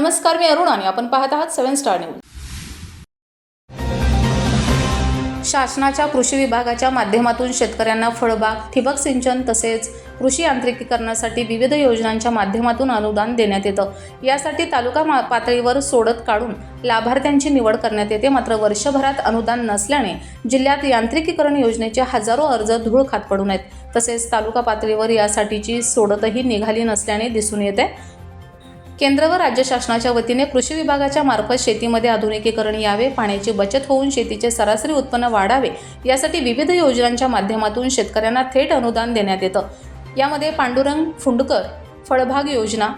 नमस्कार मी अरुण आणि आपण पाहत आहात सेव्हन स्टार न्यूज. शासनाच्या कृषी विभागाच्या माध्यमातून शेतकऱ्यांना फळबाग ठिबक सिंचन तसेच कृषी यांत्रिकीकरणासाठी विविध योजनांच्या माध्यमातून अनुदान देण्यात येतं. यासाठी तालुका मा- पातळीवर सोडत काढून लाभार्थ्यांची निवड करण्यात येते. मात्र वर्षभरात अनुदान नसल्याने जिल्ह्यात यांत्रिकीकरण योजनेचे हजारो अर्ज धूळ खात पडून आहेत. तसेच तालुका पातळीवर यासाठीची सोडतही निघाली नसल्याने दिसून येते. केंद्र व राज्य शासनाच्या वतीने कृषी विभागाच्या मार्फत शेतीमध्ये आधुनिकीकरण यावे पाण्याची बचत होऊन शेतीचे सरासरी उत्पन्न वाढावे यासाठी विविध योजनांच्या माध्यमातून शेतकऱ्यांना थेट अनुदान देण्यात येतं. यामध्ये पांडुरंग फुंडकर फळभाग योजना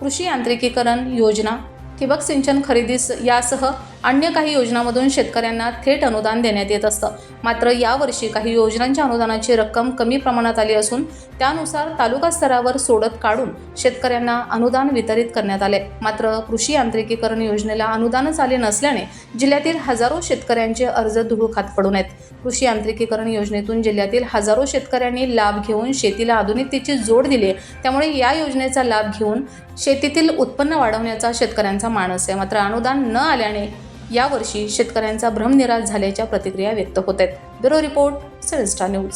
कृषी यांत्रिकीकरण योजना ठिबक सिंचन खरेदीस यासह अन्य काही योजनांमधून शेतकऱ्यांना थेट अनुदान देण्यात येत असतं. मात्र यावर्षी काही योजनांच्या अनुदानाची रक्कम कमी प्रमाणात आली असून त्यानुसार तालुका स्तरावर सोडत काढून शेतकऱ्यांना अनुदान वितरित करण्यात आले. मात्र कृषी यांत्रिकीकरण योजनेला अनुदानच आले नसल्याने जिल्ह्यातील हजारो शेतकऱ्यांचे अर्ज धूळ खात पडून आहेत. कृषी यांत्रिकीकरण योजनेतून जिल्ह्यातील हजारो शेतकऱ्यांनी लाभ घेऊन शेतीला आधुनिकतेची जोड दिली त्यामुळे या योजनेचा लाभ घेऊन शेतीतील उत्पन्न वाढवण्याचा शेतकऱ्यांचा मानस आहे. मात्र अनुदान न आल्याने यावर्षी शेतकऱ्यांचा भ्रमनिराश झाल्याच्या प्रतिक्रिया व्यक्त होत आहेत. Bureau report seven news.